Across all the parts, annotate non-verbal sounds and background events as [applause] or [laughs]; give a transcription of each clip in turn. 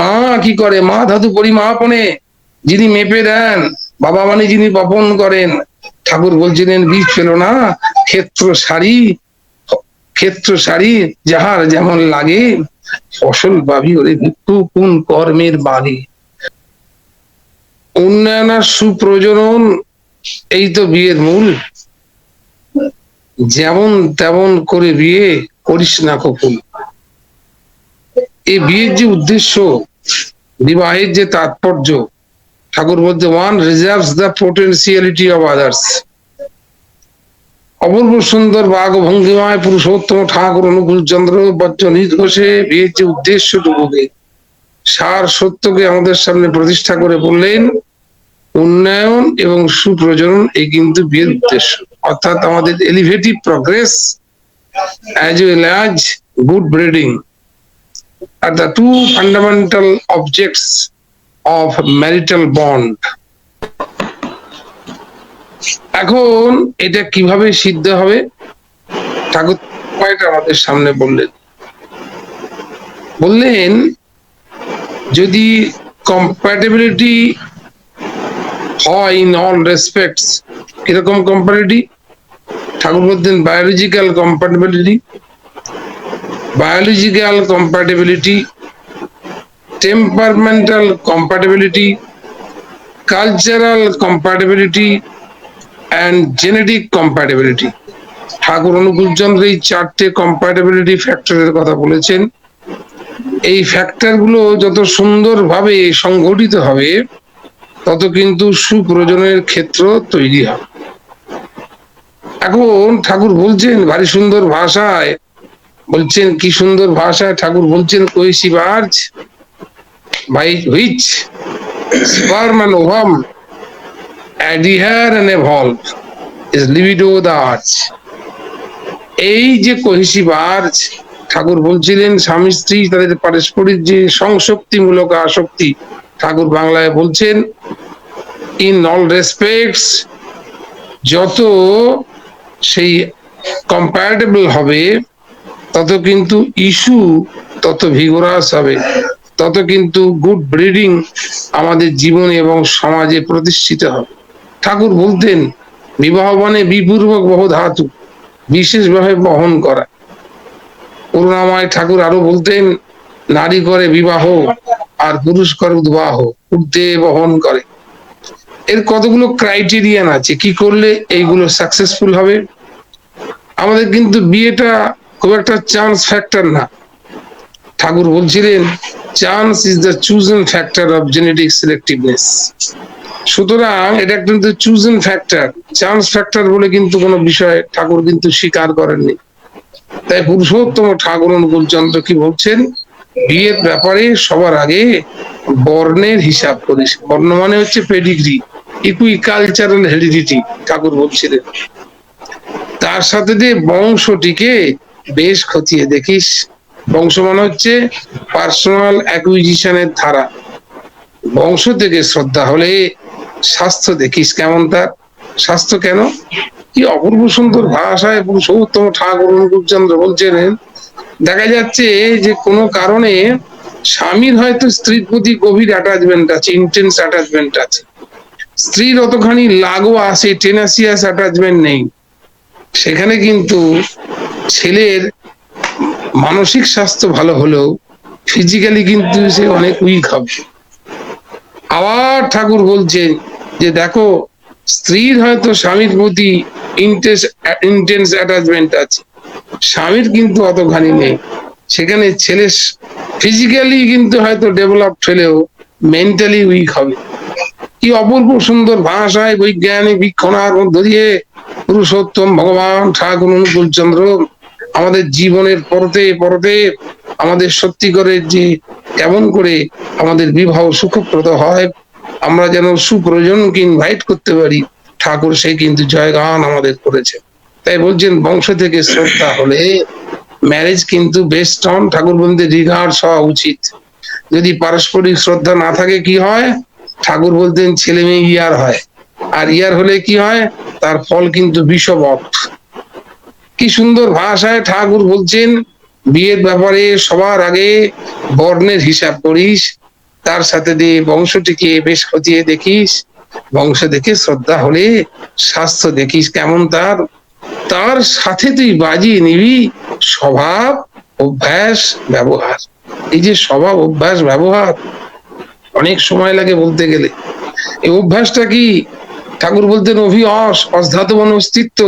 মা কি করে? মা ধাতু পরিমাপনে যিনি মেপে দেন, বাবা মানে যিনি বপন করেন, ঠাকুর বলছিলেন বীজ পেল না ক্ষেত্র সারি ক্ষেত্র সারি যাহার যেমন লাগে, ফসল পাবি ওরে ভিক্ষু, কোন কর্মের বাগে উন্নয়ন আর সুপ্রজনন, এই তো বিয়ের মূল। যেমন তেমন করে বিয়ে করিস না কখন। এই বিয়ের যে উদ্দেশ্য বিবাহের যে তাৎপর্য, ঠাকুর বলতে one reserves the potentiality of others অপূর্ব সুন্দর বাঘ ভঙ্গিমায় পুরুষোত্তম ঠাকুর, অনুকূল চন্দ্র বচ্চনিত ঘোষে বিয়ের যে উদ্দেশ্যটুকুকে সার সত্যকে আমাদের সামনে প্রতিষ্ঠা করে বললেন, উন্নয়ন এবং সুপ্রজনন এই কিন্তু বিয়ের উদ্দেশ্য। অর্থাৎ আমাদের elevative progress as well as good breeding are the two fundamental objects of marital bond. এখন এটা কীভাবে সিদ্ধ হবে? ঠাকুর আমাদের সামনে বললেন। বললেন, যদি কম্প্যাটেবিলিটি হয় ইন অল রেসপেক্টস কীরকম কম্প্যারিটি ঠাকুর বলতেন biological compatibility biological compatibility, temperamental compatibility, cultural compatibility, and genetic compatibility. Thakur Anukul Chandra এই চারটে কম্প্যাটেবিলিটি ফ্যাক্টরের কথা বলেছেন এই ফ্যাক্টরগুলো যত সুন্দরভাবে সংগঠিত হবে তত কিন্তু সুপ্রজনের ক্ষেত্র তৈরি হবে এখন ঠাকুর বলছেন ভারী সুন্দর ভাষায় বলছেন, কি সুন্দর ভাষায় ঠাকুর বলছেন কৈশি বার্জ by which sperm and ovum adhere and evolve is libido the এই যে কহিসি বার্জ ঠাকুর বলছিলেন, স্বামী, স্ত্রী, তাদের পারস্পরিক যে সংশক্তিমূলক আসক্তি, ঠাকুর বাংলায় বলছেন, ইন অল রেসপেক্টস, যত সেই কম্প্যারেটেবল হবে তত কিন্তু ইস্যু, তত ভিগোরাস হবে। তত কিন্তু গুড ব্রিডিং আমাদের জীবনে এবং সমাজে প্রতিষ্ঠিত হবে। ঠাকুর বলতেন বিবাহ মানে বিপূর্বক বহু ধাতু বিশেষভাবে বহন করা। করুণাময় ঠাকুর আরও বলতেন, নারী করে বিবাহ আর পুরুষ করে উদ্বাহ উর্ধে বহন করে। এর কতগুলো ক্রাইটেরিয়ান আছে? কি করলে এইগুলো সাকসেসফুল হবে? আমাদের কিন্তু বিয়েটা খুব একটা চান্স ফ্যাক্টর না। ঠাকুর বলছিলেন chance is the chosen factor of genetic selectiveness সুতরাং এটা কিন্তু চুজেন ফ্যাক্টর চান্স ফ্যাক্টর বলে কিন্তু কোনো বিষয় ঠাকুর কিন্তু স্বীকার করেননি। তাই পুরুষোত্তম ঠাকুর অনুকূল চন্দ্র কি বলছেন? বিয়ের ব্যাপারে সবার আগে বর্ণের হিসাব করিস। বর্ণ মানে হচ্ছে পেডিগ্রি ইকুই কালচারাল হেরিডিটি ঠাকুর বলছিলেন। তার সাথে যে বংশটিকে বেশ খতিয়ে দেখিস। বংশ মানে হচ্ছে পার্সোনাল অ্যাকুইজিশনের ধারা। বংশ থেকে শ্রদ্ধা হলে স্বাস্থ্য দেখিস কেমন তার? স্বাস্থ্য কেন? কি অপূর্ব সুন্দর ভাষায় পুরুষোত্তম ঠাকুর অনুকূল চন্দ্র বলছেন। দেখা যাচ্ছে যে কোনো কারণে স্বামীর হয়তো স্ত্রীর প্রতি গভীর অ্যাটাচমেন্ট আছে ইন্টেন্স অ্যাটাচমেন্ট আছে। স্ত্রীর অতখানি লাগো আসে টেনাসিয়াস অ্যাটাচমেন্ট নেই। সেখানে কিন্তু ছেলের মানসিক স্বাস্থ্য ভালো হলেও ফিজিক্যালি কিন্তু সে অনেক উইক হবে। আবার ঠাকুর বলছেন যে, দেখো, স্ত্রীর হয়তো স্বামীর প্রতি ইন্টেন্স অ্যাটাচমেন্ট আছে। স্বামীর কিন্তু অতখানি নেই। সেখানে ছেলে ফিজিক্যালি কিন্তু হয়তো ডেভেলপ হলেও মেন্টালি উইক হবে। কি অপূর্ব সুন্দর ভাষায় বৈজ্ঞানিক বিক্ষণার মধ্য দিয়ে পুরুষোত্তম ভগবান ঠাকুর, অনুকূল চন্দ্র আমাদের জীবনের পরতে পরতে আমাদের সত্যি করে যে কেমন করে আমাদের বিবাহ সুখপ্রদ হয়, আমরা যেন সুপ্রয়োজনকে ইনভাইট করতে পারি। ঠাকুর সে কিন্তু জয়গান আমাদের করেছে। তাই বলছেন, বংশ থেকে শ্রদ্ধা হলে ম্যারেজ কিন্তু বেস্ট অন ঠাকুর বলতে রিগার্ডস হওয়া উচিত। যদি পারস্পরিক শ্রদ্ধা না থাকে, কি হয়? ঠাকুর বলতেন ছেলে মেয়ে ইয়ার হয়। আর ইয়ার হলে কি হয়? তার ফল কিন্তু বিষবক কি সুন্দর ভাষায় ঠাকুর বলছেন। বিয়ের ব্যাপারে সবার আগে বর্ণের হিসাব করিস, তার সাথে দিয়ে বংশটিকে বেশ খতিয়ে দেখিস, বংশ দেখে শ্রদ্ধা হলে স্বাস্থ্য দেখিস কেমন তার। তার সাথে তুই বাজিয়ে নিবি স্বভাব, অভ্যাস, ব্যবহার। এই যে স্বভাব, অভ্যাস, ব্যবহার, অনেক সময় লাগে বলতে গেলে। এই অভ্যাসটা কি? ঠাকুর বলতেন অভিয়স অধাতবন অস্তিত্ব।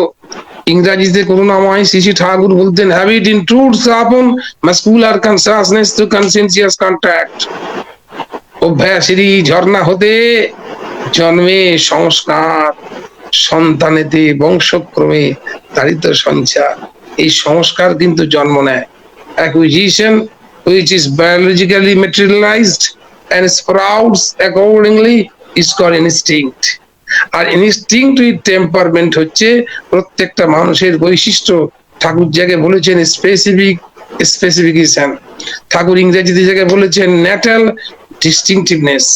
ইংরাজিতে করুণাময় শ্রী ঠাকুর বলতেন habit includes upon muscular consciousness to conscientious contact অভ্যাসেরই ঝর্ণা হতে জন্মে সংস্কার, সন্তানেতে বংশক্রমে দারিদ্র সঞ্চার। এই সংস্কার কিন্তু জন্ম নেয়। Acquisition, which is biologically materialized and sprouts accordingly, is called instinct আর ইনস্টিংক্ট উইথ টেম্পারমেন্ট হচ্ছে প্রত্যেকটা মানুষের বৈশিষ্ট্য। ঠাকুর জায়গায় বলেছেন স্পেসিফিক স্পেসিফিকেশন ঠাকুর ইংরেজিতে জায়গায় বলেছেন ন্যাটাল ডিস্টিংটিভনেস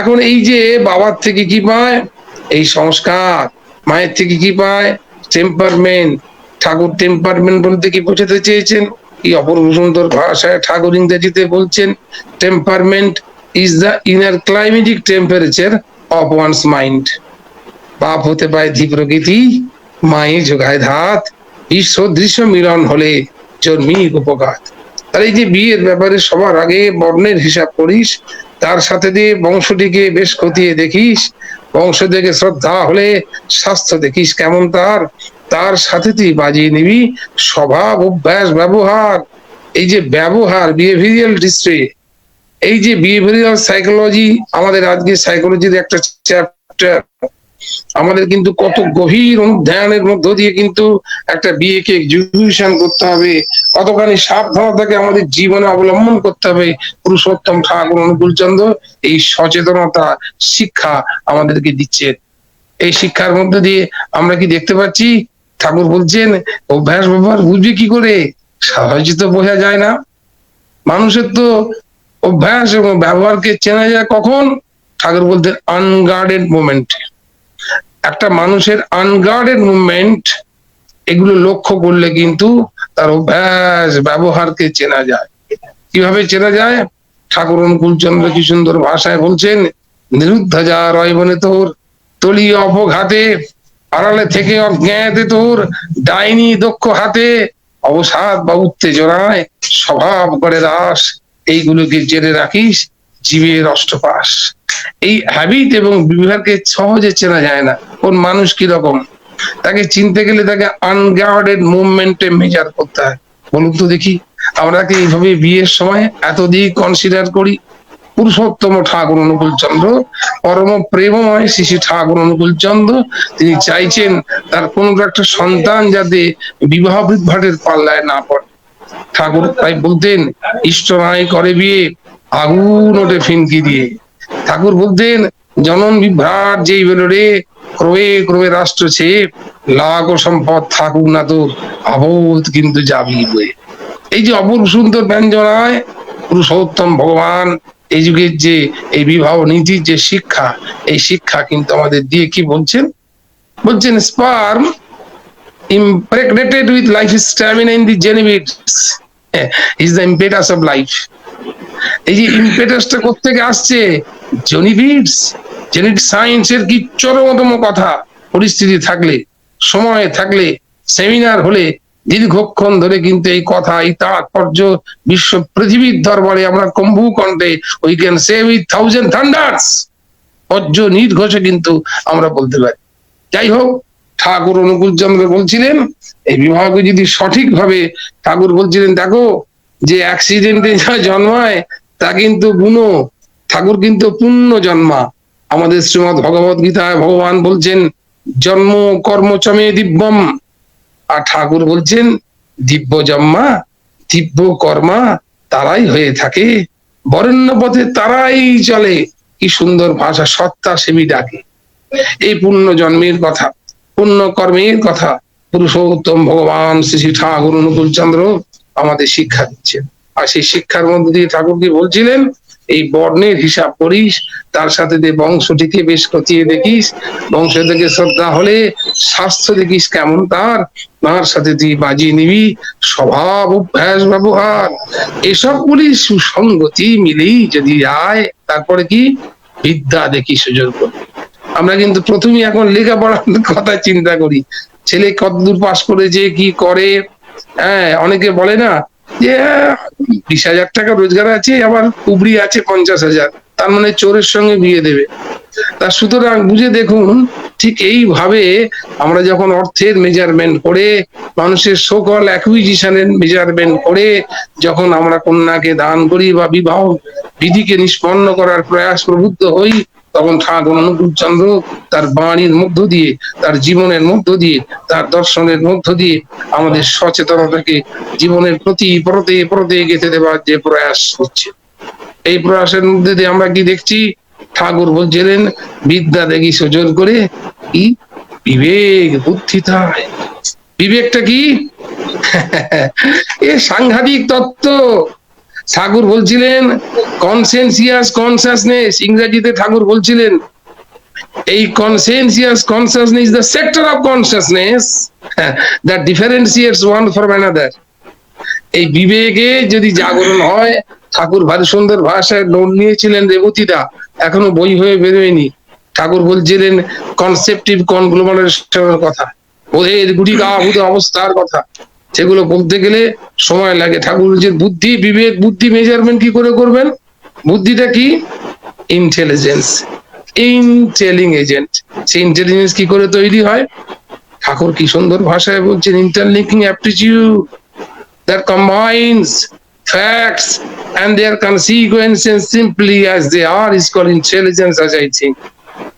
এখন এই যে বাবার থেকে কি পায়? এই সংস্কার। মায়ের থেকে কি পায়? টেম্পারমেন্ট ঠাকুর টেম্পারমেন্ট বলতে কি বোঝাতে চেয়েছেন? কি অপূর্ব সুন্দর ভাষায় ঠাকুর ইংরেজিতে বলছেন temperament is the inner climatic temperature of one's mind বাপ হতে পায় ধী প্রকৃতি মায়ে যোগায় ধাত বিশ্ব দৃশ্য মিলন হলে জন্মি উপকার তার এই যে বিয়ের ব্যাপারে সবার আগে বর্ণের হিসাব করিস, তার সাথে দিয়ে বংশটিকে বেশ খতিয়ে দেখিস, বংশ দেখে শ্রদ্ধা হলে স্বাস্থ্য দেখিস কেমন তার তার সাথে তুই বাজিয়ে নিবি স্বভাব, অভ্যাস, ব্যবহার। এই যে ব্যবহার বিহেভিয়ারাল ডিস্ট্রি এই যে বিহেভিয়ারাল সাইকোলজি আমাদের আজকে সাইকোলজির একটা চ্যাপ্টার আমাদের কিন্তু কত গভীর অনুধ্যানের মধ্য দিয়ে কিন্তু একটা বিয়েকে এক্সিকিউশন করতে হবে। কতখানি সাবধানতাকে আমাদের জীবনে অবলম্বন করতে হবে। পুরুষোত্তম ঠাকুর, অনুকূল চন্দ্র, এই সচেতনতা, শিক্ষা আমাদেরকে দিচ্ছে। এই শিক্ষার মধ্যে দিয়ে আমরা কি দেখতে পাচ্ছি? ঠাকুর বলছেন, অভ্যাস, ব্যবহার, বুঝবি কি করে? সহজে তো বোঝা যায় না। মানুষের তো অভ্যাস এবং ব্যবহারকে চেনা যায় কখন? ঠাকুর বলতেন আনগার্ডেড মোমেন্ট একটা মানুষের আনগার্ডেড মুভমেন্ট এগুলো লক্ষ্য করলে কিন্তু তার অভ্যাস ব্যবহারকে চেনা যায়। কীভাবে চেনা যায়? ঠাকুর অনুকূল চন্দ্র কি সুন্দর ভাষায় বলছেন নিরুদ্ধ যা রয় বনে তোর তলি অপঘাতে, আড়ালে থেকে অজ্ঞাতে তোর, ডাইনি দক্ষ হাতে, অবসাদ বা উত্তেজনায় স্বভাব করে দাস এইগুলোকে জেনে রাখিস, জীবের অষ্টপাস এই হ্যাবিট এবং বিভাগকে সহজে চেনা যায় না, কোন মানুষ কি রকম তাকে চিনতে গেলে তাকে আনগার্ডেড মুভমেন্টে মেজার করতে হয়। বলুন তো দেখি, আমরা কি এইভাবে বিয়ের সময় এত দিক কনসিডার করি? পুরুষোত্তম ঠাকুর অনুকূল চন্দ্র পরম প্রেমময় শিশু ঠাকুর অনুকূল চন্দ্র তিনি চাইছেন তার কোন একটা সন্তান যাতে বিবাহ বিভ্রাটের পাল্লায় না পড়ে। ঠাকুর তাই বলতেন ইষ্ট নাই করে বিয়ে, আগুন ওঠে ফিনকি দিয়ে। ঠাকুর বলতেন, জনন বিভ্রাট যেই বেরো রে ক্রমে ক্রমে রাষ্ট্র ছে লাখ ও সম্পদ থাকুক না তো আবোধ কিন্তু যাবি বয়ে। এই যে অপূর্ব সুন্দর ব্যঞ্জনায় পুরুষোত্তম ভগবান, এই যুগের যে, এই বিবাহ নীতির যে শিক্ষা, এই শিক্ষা কিন্তু আমাদের দিয়ে কি বলছেন? বলছেন, sperm impregnated with life stamina in the genevics is the impetus of life. এই যে ইম্পেটাসটা আসছে? কি চরমতম কথা? পরিস্থিতি থাকলে, সময় থাকলে সেমিনার হলে, দীর্ঘক্ষণ ধরে কিন্তু এই কথা এই তাৎপর্য বিশ্ব পৃথিবীর দরবারে আমরা কম্বু কণ্ঠে we can say with thousand thunders অজ্জ নির্ঘোষে কিন্তু আমরা বলতে পারি। যাই হোক ঠাকুর অনুকূল চন্দ্র বলছিলেন, এই বিবাহকে যদি সঠিকভাবে ঠাকুর বলছিলেন, দেখো যে অ্যাক্সিডেন্টে যা জন্মায়, তা কিন্তু গুণ, ঠাকুর কিন্তু পুণ্য জন্মা। আমাদের শ্রীমদ ভগবত গীতায় ভগবান বলছেন, জন্ম কর্ম চমে দিব্যম। আর ঠাকুর বলছেন, দিব্য জন্মা, দিব্য কর্মা তারাই হয়ে থাকে। বরেণ্য পথে তারাই চলে। কি সুন্দর ভাষা, সত্তা সেবি ডাকে। এই পুণ্য জন্মের কথা। পুণ্য কর্মের কথা। পুরুষোত্তম ভগবান শ্রী শ্রী ঠাকুর অনুকূল চন্দ্র আমাদের শিক্ষা দিচ্ছেন। আর সেই শিক্ষার মধ্যে দিয়ে ঠাকুর কি বলছিলেন, এই বর্ণের হিসাব করিস, তার সাথে যে বংশটিকে বেশ খতিয়ে দেখিস বংশ থেকে শ্রদ্ধা হলে স্বাস্থ্য দেখিস কেমন তার তার সাথে তুই বাজিয়ে নিবি স্বভাব, অভ্যাস, ব্যবহার। এসব এসবগুলি সুসঙ্গতি মিলেই যদি যায় তারপরে কি? বিদ্যা দেখি সুযোগ করবি আমরা কিন্তু প্রথমেই এখন লেখাপড়ার কথা চিন্তা করি। ছেলে কতদূর পাশ করেছে, কি করে? হ্যাঁ অনেকে বলে না যে, বিশ হাজার টাকা রোজগার আছে, আবার কুবড়ি আছে পঞ্চাশ হাজার। তার মানে চোরের সঙ্গে বিয়ে দেবে। তা সুতরাং বুঝে দেখুন, ঠিক এইভাবে আমরা যখন অর্থের মেজারমেন্ট করে, মানুষের সকল অ্যাকুইজিশনের মেজারমেন্ট করে, যখন আমরা কন্যাকে দান করি বা বিবাহ বিধিকে নিষ্পন্ন করার প্রয়াস প্রবুদ্ধ হই তখন ঠাকুর অনুকূল চন্দ্র তার বাণীর মধ্য দিয়ে, তার জীবনের মধ্য দিয়ে, তার দর্শনের মধ্য দিয়ে আমাদের সচেতনতাকে জীবনের প্রতি পরতে পরতে গেঁথে দেওয়ার যে প্রয়াস হচ্ছে। এই প্রয়াসের মধ্যে দিয়ে আমরা কি দেখছি? ঠাকুর বলছিলেন, বিদ্যা দেখি সুযোগ করে, কি? বিবেক, বুদ্ধি তাই। বিবেকটা কি? [laughs] এ সাংঘাতিক তত্ত্ব। ঠাকুর বলছিলেন কনসেনসিয়াস কনসাসনেস ইংরেজিতে ঠাকুর বলছিলেন, এই conscientious consciousness the sector of consciousness that differentiates one from another এই বিবেকে যদি জাগরণ হয়, ঠাকুর ভারী সুন্দর ভাষায় নোট নিয়েছিলেন রেবতীদা, এখনও বই হয়ে বেরোয়নি। ঠাকুর বলছিলেন কনসেপটিভ কনগ্লোমারেশনের কথা, ওদের গুটি গাহুত অবস্থার কথা। সেগুলো বলতে গেলে সময় লাগে। ঠাকুর যে বুদ্ধি, বিবেক, বুদ্ধি মেজারমেন্ট কি করে করবেন? বুদ্ধিটা কি? ইন্টেলিজেন্স ইনটেলিং এজেন্ট সেই ইন্টেলিজেন্স কি করে তৈরি হয়? ঠাকুর কি সুন্দর ভাষায় বলছেন interlinking aptitude that combines, facts, and their consequences simply as they are is called intelligence as I.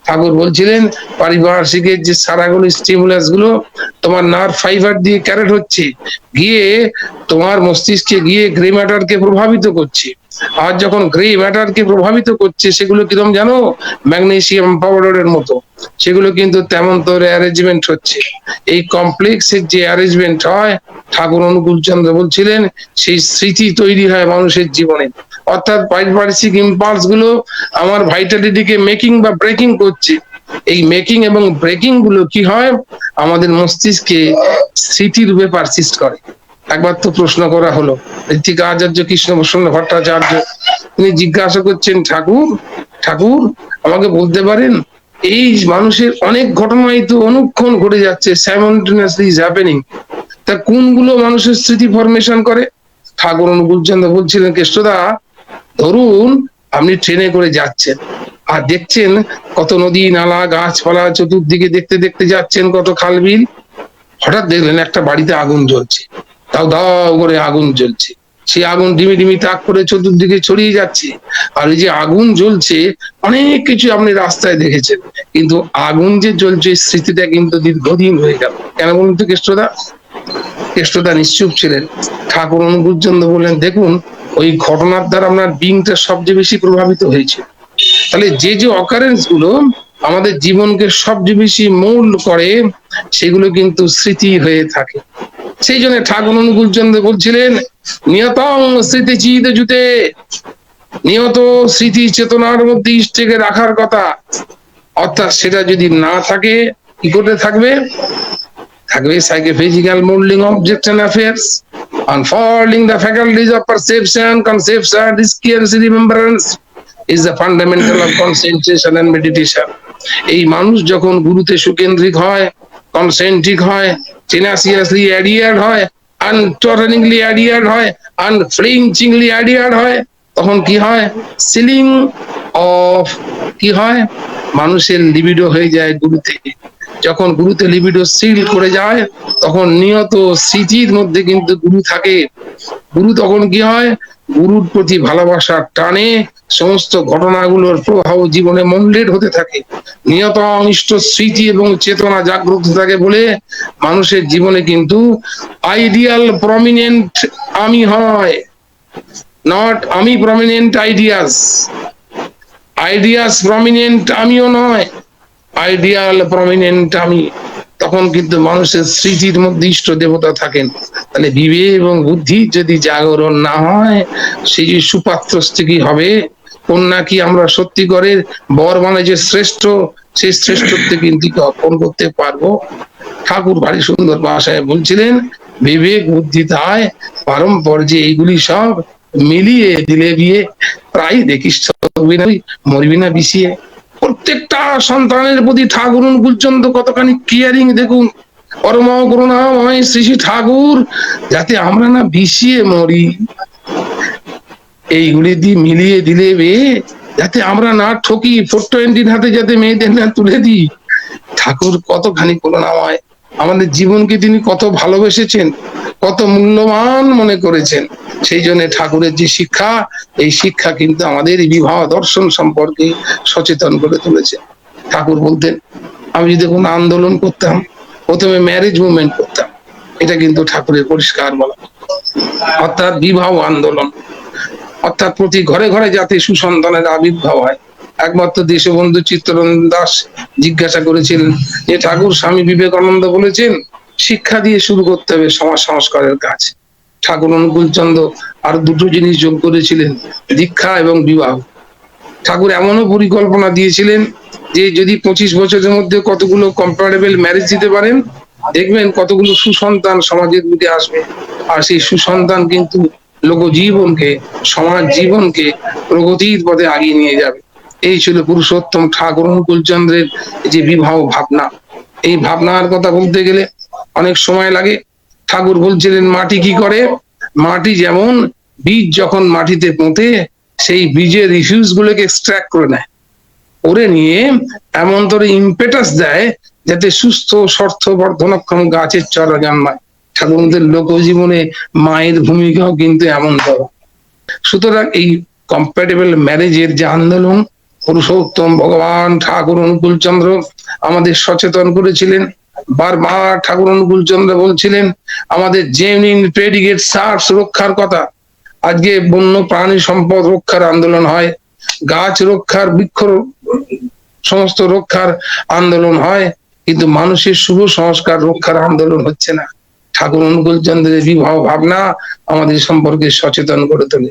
Thakur বলছিলেন, পারিপার্শ্বিকের যে সারাগুলো স্টিমুলাসগুলো, তোমার নার্ভ ফাইবার দিয়ে ক্যারেট হচ্ছে, গিয়ে তোমার মস্তিষ্কে গিয়ে গ্রে ম্যাটারকে প্রভাবিত করছে। আর যখন গ্রে ম্যাটারকে প্রভাবিত করছে, সেগুলো কীরকম জানো? ম্যাগনেসিয়াম পাউডারের মতো। সেগুলো কিন্তু তেমন তোর অ্যারেঞ্জমেন্ট হচ্ছে। এই কমপ্লেক্সের যে অ্যারেঞ্জমেন্ট হয়, ঠাকুর অনুকূল চন্দ্র বলছিলেন, সেই স্মৃতি তৈরি হয় মানুষের জীবনে। অর্থাৎ পারিপার্শ্বিক ইম্পালসগুলো আমার ভাইটালিটিকে মেকিং বা ব্রেকিং করছে। এই মেকিং এবং ব্রেকিংগুলো কি হয়? আমাদের মস্তিষ্কে স্মৃতি রূপে পারসিস্ট করে। একবার তো প্রশ্ন করা হলো, ঋত্বিক আচার্য, কৃষ্ণ প্রসন্ন ভট্টাচার্য, তিনি জিজ্ঞাসা করছেন, ঠাকুর ঠাকুর, আমাকে বলতে পারেন, এই মানুষের অনেক ঘটনাই তো অনুক্ষণ ঘটে যাচ্ছে সাইমন্টেনিয়াসলি ইজ হ্যাপেনিং তা কোনগুলো মানুষের স্মৃতি ফরমেশন করে? ঠাকুর অনুকূল চন্দ্র বলছিলেন, কেষ্টদা ধরুন আপনি ট্রেনে করে যাচ্ছেন, আর দেখছেন কত নদী, নালা, গাছপালা, চতুর্দিকে দেখতে দেখতে যাচ্ছেন কত খাল বিল হঠাৎ দেখলেন একটা বাড়িতে আগুন জ্বলছে। তাও দাও করে আগুন জ্বলছে। সেই আগুন ডিমি ডিমি তাক করে চতুর্দিকে ছড়িয়ে যাচ্ছে। আর এই যে আগুন জ্বলছে, অনেক কিছু আপনি রাস্তায় দেখেছেন। কিন্তু আগুন যে জ্বলছে, স্মৃতিটা কিন্তু দীর্ঘদিন হয়ে গেল। কেন বলুন তো কেষ্টদা? কেষ্টদা নিশ্চুপ ছিলেন। ঠাকুর চন্দ্র বললেন, দেখুন ওই ঘটনার দ্বারা আপনার বিংটা সবচেয়ে বেশি প্রভাবিত হয়েছে। তাহলে যে যে অকারেন্সগুলো আমাদের জীবনকে সবচেয়ে বেশি মূল করে, সেগুলো কিন্তু স্মৃতি হয়ে থাকে। সেই জন্য ঠাকুর অনুকূল চন্দ্র বলছিলেন, নিয়তং স্মৃতি চিত জুতে নিয়ত স্মৃতি চেতনার মধ্যে ইষ্টকে রাখার কথা। অর্থাৎ সেটা যদি না থাকে, কি করে থাকবে? থাকবে psychophysical moulding object and affairs unfolding the faculties of perception conception discrience remembrance is the fundamental of concentration and meditation এই মানুষ যখন গুরুতে সুকেন্দ্রিক হয় কনসেন্ট্রিক হয় টেনাসিয়াসলি অ্যাডিয়ার হয় আনটরনিংলি অ্যাডিয়ার হয় আনফ্লিঞ্চিংলি অ্যাডিয়ার হয়, তখন কি হয়? সিলিং অফ কি হয়? মানুষের লিবিডো হয়ে যায় গুরু থেকে। যখন গুরুতে লিবিডো সিল করে যায়, তখন নিয়ত স্মৃতির মধ্যে কিন্তু গুরু থাকে। গুরু তখন কি হয়? গুরুর প্রতি ভালোবাসার টানে, সমস্ত ঘটনাগুলোর প্রভাব জীবনে মন্ডেড হতে থাকে। নিয়ত অনিষ্ট স্মৃতি এবং চেতনা জাগ্রত থাকে বলে মানুষের জীবনে কিন্তু আইডিয়াল প্রমিনেন্ট আমি হয় নট আমি প্রমিনেন্ট আইডিয়াস আইডিয়াস প্রমিনেন্ট আমিও নয়। আইডিয়াল প্রমিনেন্ট আমি। তখন কিন্তু মানুষের স্মৃতির মধ্যে ইষ্ট দেবতা থাকেন। তাহলে বিবেক এবং বুদ্ধি যদি জাগরণ না হয়, সেই যে সুপাত্র কি হবে, কন্যা কি আমরা সত্যি করে বর মানে যে শ্রেষ্ঠ, সেই শ্রেষ্ঠত্বে কিন্তু অর্পণ করতে পারব? ঠাকুর ভারী সুন্দর ভাষায় বলছিলেন, বিবেক, বুদ্ধি তাই পারম্পর যে এইগুলি সব মিলিয়ে দিলে বিয়ে। প্রায় দেখিস মরবি না বিছিয়ে প্রত্যেকটা সন্তানের প্রতি ঠাকুর পর্যন্ত কতখানি কেয়ারিং দেখুন। পরম করুণাময় শ্রী শ্রী ঠাকুর, যাতে আমরা না বিষিয়ে মরি। এইগুলি দিয়ে মিলিয়ে দিলে বে, যাতে আমরা না ঠকি। ফোর টোয়েন্টির হাতে যাতে মেয়েদের না তুলে দিই। ঠাকুর কতখানি করুণাময়। আমাদের জীবনকে তিনি কত ভালোবেসেছেন, কত মূল্যবান মনে করেছেন। সেই জন্য ঠাকুরের যে শিক্ষা, এই শিক্ষা কিন্তু আমাদের বিবাহ দর্শন সম্পর্কে সচেতন করে তুলেছে। ঠাকুর বলতেন, আমি যদি কোনো আন্দোলন করতাম, প্রথমে ম্যারেজ মুভমেন্ট করতাম। এটা কিন্তু ঠাকুরের পরিষ্কার বলা। অর্থাৎ বিবাহ আন্দোলন। অর্থাৎ প্রতি ঘরে ঘরে যাতে সুসন্তানের আবির্ভাব হয় একমাত্র দেশবন্ধু চিত্তরঞ্জন দাস জিজ্ঞাসা করেছিলেন যে, ঠাকুর, স্বামী বিবেকানন্দ বলেছেন, শিক্ষা দিয়ে শুরু করতে হবে সমাজ সংস্কারের কাজ। ঠাকুর অনুকূল চন্দ্র আর দুটো জিনিস যোগ করেছিলেন, দীক্ষা এবং বিবাহ। ঠাকুর এমনও পরিকল্পনা দিয়েছিলেন যে, যদি পঁচিশ বছরের মধ্যে কতগুলো কম্পারেবল ম্যারেজ দিতে পারেন, দেখবেন কতগুলো সুসন্তান সমাজের দিকে আসবে। আর সেই সুসন্তান কিন্তু লোক জীবনকে সমাজ জীবনকে প্রগতির পথে আগিয়ে নিয়ে যাবে। এই ছিল পুরুষোত্তম ঠাকুর অনুকূল চন্দ্রের যে বিবাহ ভাবনা। এই ভাবনার কথা বলতে গেলে অনেক সময় লাগে। ঠাকুর বলছিলেন, মাটি কি করে? মাটি যেমন বীজ যখন মাটিতে পোঁতে, সেই বীজের রিফিউজ গুলোকে এক্সট্রাক্ট করে নেয়। করে নিয়ে এমন ধরে ইম্পেটাস দেয় যাতে সুস্থ, স্বার্থ, বর্ধনক্ষম গাছের চরা জন্মায় ঠাকুরদের লোকজীবনে মায়ের ভূমিকাও কিন্তু এমন ধর। সুতরাং এই কম্প্যাটেবল ম্যারেজের যে আন্দোলন পুরুষোত্তম ভগবান ঠাকুর অনুকূল চন্দ্র আমাদের সচেতন করেছিলেন, বারবার ঠাকুর অনুকূল চন্দ্র বলছিলেন, আমাদের জেমিন প্রেডিগেট সার্স রক্ষার কথা। আজকে বন্য প্রাণী সম্পদ রক্ষার আন্দোলন হয়, গাছ রক্ষার, বৃক্ষ সমস্ত রক্ষার আন্দোলন হয়, কিন্তু মানুষের শুভ সংস্কার রক্ষার আন্দোলন হচ্ছে না। ঠাকুর অনুকূল চন্দ্রের বিবাহ ভাবনা আমাদের সম্পর্কে সচেতন করে তোলে।